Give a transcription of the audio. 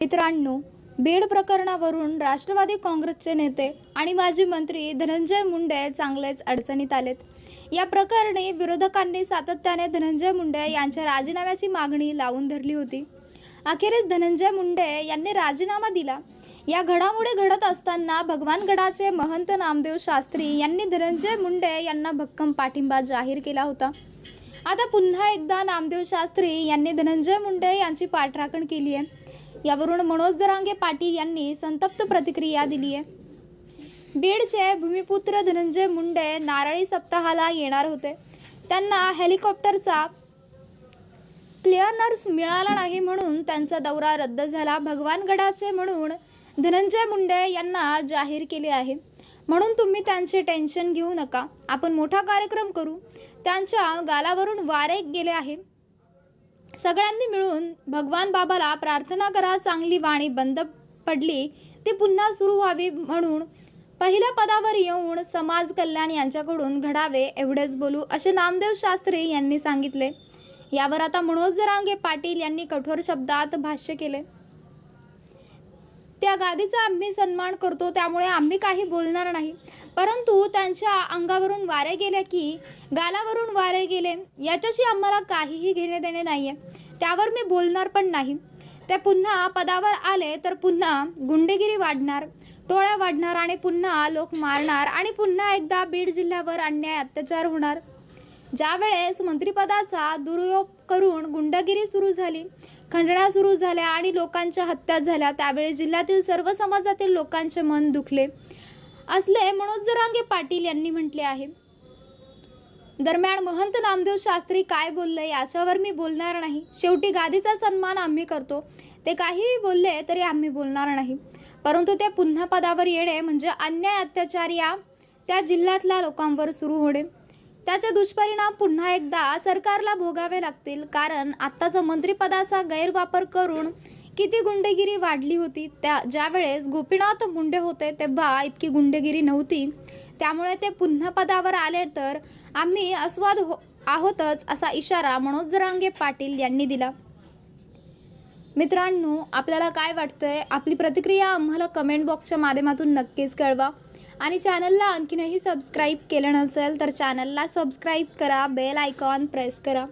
मित्रांनो बीड प्रकरणावरून राष्ट्रवादी काँग्रेसचे नेते आणि माजी मंत्री धनंजय मुंडे चांगलेच अडचणीत आलेत. या प्रकरणी विरोधकांनी सातत्याने धनंजय मुंडे यांच्या राजीनाम्याची मागणी लावून धरली होती. अखेरीस धनंजय मुंडे यांनी राजीनामा दिला. या घडामोडी घडत असताना भगवानगडाचे महंत नामदेव शास्त्री यांनी धनंजय मुंडे यांना भक्कम पाठिंबा जाहीर केला होता. आता पुन्हा एकदा नामदेव शास्त्री यांनी धनंजय मुंडे यांची पाठराखण केली आहे यावरून मनोज दरांगे पाटील यांनी संतप्त प्रतिक्रिया दिली आहे. बीडचे भूमिपुत्र धनंजय मुंडे नारळी सप्ताहाला येणार होते. त्यांना हेलिकॉप्टरचा क्लिअरनर्स मिळाला नाही म्हणून त्यांचा दौरा रद्द झाला. भगवानगडाचे म्हणून धनंजय मुंडे यांना जाहीर केले आहे. म्हणून तुम्ही त्यांचे टेन्शन घेऊ नका. आपण मोठा कार्यक्रम करू. त्यांच्या गालावरून वारे गेले आहे. सगळ्यांनी मिळून भगवान बाबाला प्रार्थना करा चांगली वाणी बंद पडली ती पुन्हा सुरू व्हावी म्हणून पहिल्या पदावर येऊन समाज कल्याण यांच्याकडून घडावे एवढेच बोलू असे नामदेव शास्त्री यांनी सांगितले. यावर आता मनोज जरांगे पाटील यांनी कठोर शब्दात भाष्य केले. त्या गादीचा आम्ही सन्मान करतो त्यामुळे आम्ही काही बोलणार नाही. परंतु त्यांच्या अंगावरून वारे गेले की गालावरून वारे गेले याच्याशी आम्हाला काहीही घेणे देणे नाही आहे त्यावर मी बोलणार पण नाही. ते पुन्हा पदावर आले तर पुन्हा गुंडेगिरी वाढणार टोळ्या वाढणार आणि पुन्हा लोक मारणार आणि पुन्हा एकदा बीड जिल्ह्यावर अन्याय अत्याचार होणार. ज्यावेळेस मंत्रिपदाचा दुरुपयोग करून गुंडगिरी सुरू झाली खंडण्या सुरू झाल्या आणि लोकांच्या हत्या झाल्या त्यावेळी जिल्ह्यातील सर्व समाजातील लोकांचे मन दुखले. असले मनोज जरांगे पाटील यांनी म्हटले आहे. दरम्यान महंत नामदेव शास्त्री काय बोलले याच्यावर मी बोलणार नाही. शेवटी गादीचा सन्मान आम्ही करतो. ते काहीही बोलले तरी आम्ही बोलणार नाही. परंतु ते पुन्हा पदावर येणे म्हणजे अन्याय अत्याचार या त्या जिल्ह्यातल्या लोकांवर सुरू होणे. त्याचे दुष्परिणाम पुन्हा एकदा सरकारला भोगावे लागतील. कारण आत्ताचा मंत्रिपदाचा गैरवापर करून किती गुंडेगिरी वाढली होती त्या ज्यावेळेस गोपीनाथ मुंडे होते तेव्हा इतकी गुंडेगिरी नव्हती. त्यामुळे ते पुन्हा पदावर आले तर आम्ही अस्वाद हो आहोतच असा इशारा मनोज जरांगे पाटील यांनी दिला. मित्रांनो आपल्याला काय वाटतंय? आपली प्रतिक्रिया आम्हाला कमेंट बॉक्सच्या माध्यमातून नक्कीच कळवा. आणि चॅनलला आणखीनही सबस्क्राईब केलं नसेल तर चॅनलला सबस्क्राईब करा बेल आयकॉन प्रेस करा.